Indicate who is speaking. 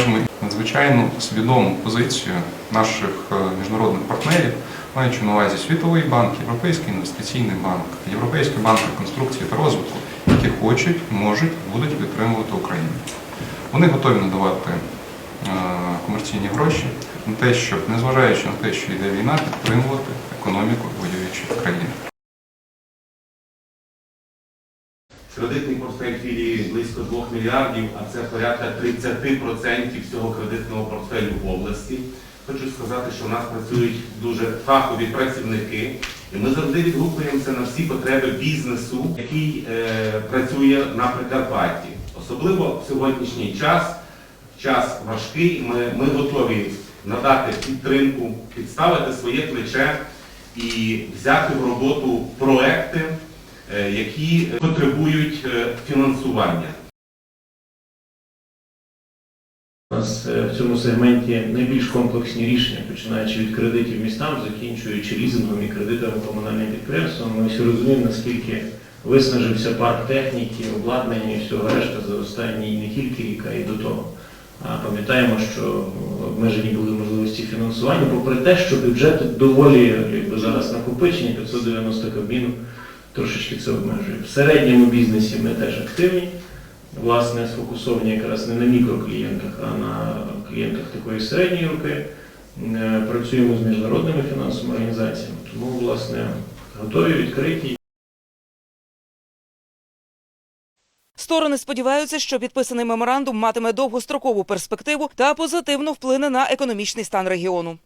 Speaker 1: бачимо надзвичайно свідому позицію наших е, міжнародних партнерів, маючи на увазі Світовий банк, Європейський інвестиційний банк, Європейський банк реконструкції та розвитку, які хочуть, можуть, будуть підтримувати Україну. Вони готові надавати е, комерційні гроші на те, щоб, незважаючи на те, що йде війна, підтримувати економіку воюючих країн.
Speaker 2: Кредитний портфель філії близько 2 мільярдів, а це порядка 30% всього кредитного портфелю в області. Хочу сказати, що в нас працюють дуже фахові працівники, і ми завжди відгукуємося на всі потреби бізнесу, який е, працює на Прикарпатті. Особливо в сьогоднішній час, час важкий, ми, ми готові надати підтримку, підставити своє плече і взяти в роботу проекти, які потребують е, фінансування.
Speaker 3: У нас е, в цьому сегменті найбільш комплексні рішення, починаючи від кредитів містам, закінчуючи лізингом і кредитами комунальним підприємствам. Ми всі розуміємо, наскільки виснажився парк техніки, обладнання і всього решта за останній не тільки рік, а й до того. А пам'ятаємо, що обмежені були можливості фінансування, попри те, що бюджет доволі якби, зараз накопичені, 590 кабін трошечки це обмежує. В середньому бізнесі ми теж активні власне, сфокусовані якраз не на мікроклієнтах, а на клієнтах такої середньої руки. Е, Працюємо з міжнародними фінансовими організаціями, тому, власне, готові, відкриті.
Speaker 4: Сторони сподіваються, що підписаний меморандум матиме довгострокову перспективу та позитивно вплине на економічний стан регіону.